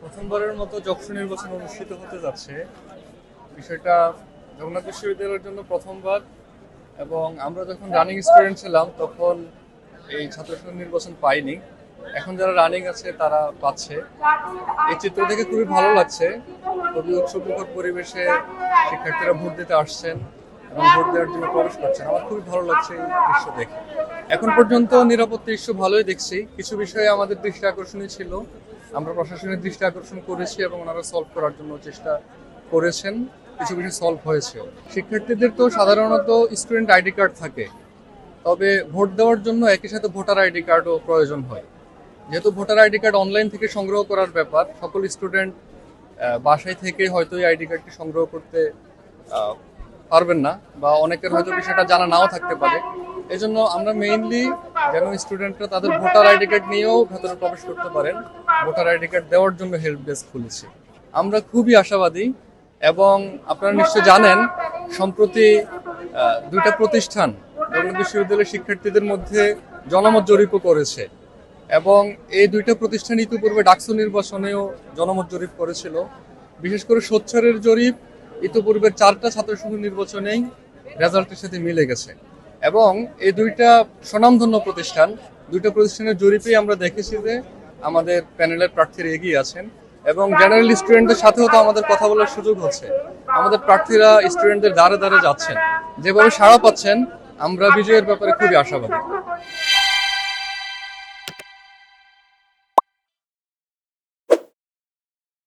প্রথমবারের মতো যক্ষু নির্বাচন অনুষ্ঠিত হতে যাচ্ছে। বিষয়টা জগন্নাথ বিশ্ববিদ্যালয়ের জন্য প্রথমবার এবং আমরা যখন রানিং স্টুডেন্ট ছিলাম, তখন এই ছাত্র সংসদ নির্বাচন পাইনি। এখন যারা রানিং আছে, তারা পাচ্ছে। এই চিত্র দেখে খুবই ভালো লাগছে। খুবই উৎসবমুখর পরিবেশে শিক্ষার্থীরা ভোট দিতে আসছেন এবং ভোট দেওয়ার জন্য প্রবেশ করছেন। আমার খুবই ভালো লাগছে এই দৃশ্য দেখে। এখন পর্যন্ত নিরাপত্তা ইস্যু ভালোই দেখছি। কিছু বিষয়ে আমাদের দৃষ্টি আকর্ষণীয় ছিল। আমরা প্রশাসনের দৃষ্টি আকর্ষণ করেছি এবং ওনারা সলভ করার জন্য চেষ্টা করেছেন। কিছু কিছু সলভ হয়েছে। শিক্ষার্থীদের তো সাধারণত স্টুডেন্ট আইডি কার্ড থাকে। তবে ভোট দেওয়ার জন্য একই সাথে ভোটার আইডি কার্ডও প্রয়োজন হয়। যেহেতু ভোটার আইডি কার্ড অনলাইন থেকে সংগ্রহ করার ব্যাপার, সকল স্টুডেন্ট বাসায় থেকে হয়তো এই আইডি কার্ডটি সংগ্রহ করতে পারবেন না বা অনেকের হয়তো বিষয়টা জানা নাও থাকতে পারে। এই জন্য আমরা মেইনলি যেন স্টুডেন্টরা তাদের ভোটার আইডি কার্ড নিয়েও ভেতরে প্রবেশ করতে পারেন। ভোটার আইডি কার্ড দেওয়ার জন্য হেল্প ডেস্ক খুলেছি। আমরা খুবই আশাবাদী এবং আপনারা নিশ্চয় জানেন, সম্প্রতি দুইটা প্রতিষ্ঠান জগন্নাথ বিশ্ববিদ্যালয়ের শিক্ষার্থীদের মধ্যে জনমত জরিপও করেছে এবং এই দুইটা প্রতিষ্ঠান ইতিপূর্বে ডাকসু নির্বাচনেও জনমত জরিপ করেছিল। বিশেষ করে সোচ্চারের জরিপ ইতিপূর্বের চারটা ছাত্র সংঘ নির্বাচনেই রেজাল্টের সাথে মিলে গেছে। এবং এই দুইটা স্বনামধন্য প্রতিষ্ঠান, দুইটা প্রতিষ্ঠানের জরিপেই আমরা দেখেছি যে আমাদের প্যানেলের প্রার্থীরা এগিয়ে আছেন এবং জেনারেল স্টুডেন্টদের সাথেও তো আমাদের কথা বলার সুযোগ হচ্ছে। আমাদের প্রার্থীরা স্টুডেন্টদের দ্বারে দ্বারে যাচ্ছেন। যেভাবে সাড়া পাচ্ছেন, আমরা বিজয়ের ব্যাপারে খুবই আশাবাদী।